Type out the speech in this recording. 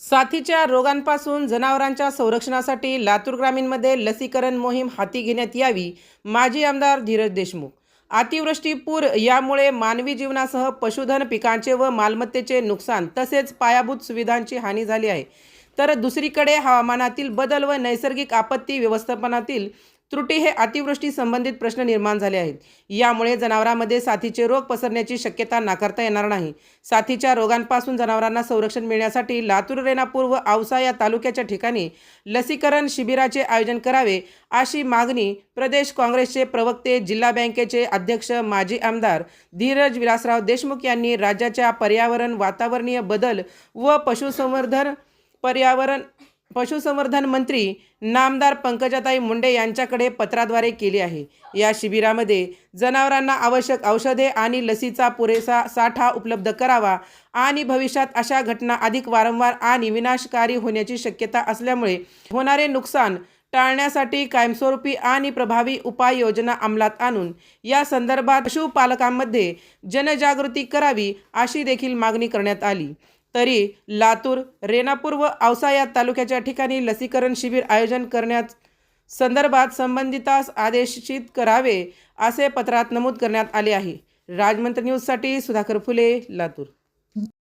साथीच्या रोगांपासून जनावरांच्या संरक्षणासाठी लातूर ग्रामीणमध्ये लसीकरण मोहीम हाती घेण्यात यावी माजी आमदार धीरज देशमुख. अतिवृष्टी पूर यामुळे मानवी जीवनासह पशुधन पिकांचे व मालमत्तेचे नुकसान तसेच पायाभूत सुविधांची हानी झाली आहे. तर दुसरीकडे हवामानातील बदल व नैसर्गिक आपत्ती व्यवस्थापनातील त्रुटी हे अतिवृष्टी संबंधित प्रश्न निर्माण झाले आहेत. यामुळे जनावरांमध्ये साथीचे रोग पसरण्याची शक्यता नाकारता येणार नाही. साथीच्या रोगांपासून जनावरांना संरक्षण मिळण्यासाठी लातूर रेणापूर व औसा या तालुक्याच्या ठिकाणी लसीकरण शिबिराचे आयोजन करावे अशी मागणी प्रदेश काँग्रेसचे प्रवक्ते जिल्हा बँकेचे अध्यक्ष माजी आमदार धीरज विलासराव देशमुख यांनी राज्याच्या पर्यावरण वातावरणीय बदल व पशुसंवर्धन पर्यावरण पशुसंवर्धन मंत्री नामदार पंकजाताई मुंडे यांच्याकडे पत्राद्वारे केली आहे. या शिबिरामध्ये जनावरांना आवश्यक औषधे आणि लसीचा पुरेसा साठा उपलब्ध करावा आणि भविष्यात अशा घटना अधिक वारंवार आणि विनाशकारी होण्याची शक्यता असल्यामुळे होणारे नुकसान टाळण्यासाठी कायमस्वरूपी आणि प्रभावी उपाययोजना अंमलात आणून या संदर्भात पशुपालकांमध्ये जनजागृती करावी अशी देखील मागणी करण्यात आली. तरी लातूर रेणापूर व औसा या तालुक्याच्या ठिकाणी लसीकरण शिबिर आयोजन करण्यात संदर्भात संबंधितास आदेशित करावे असे पत्रात नमूद करण्यात आले आहे. राजमंत्र न्यूजसाठी सुधाकर फुले लातूर.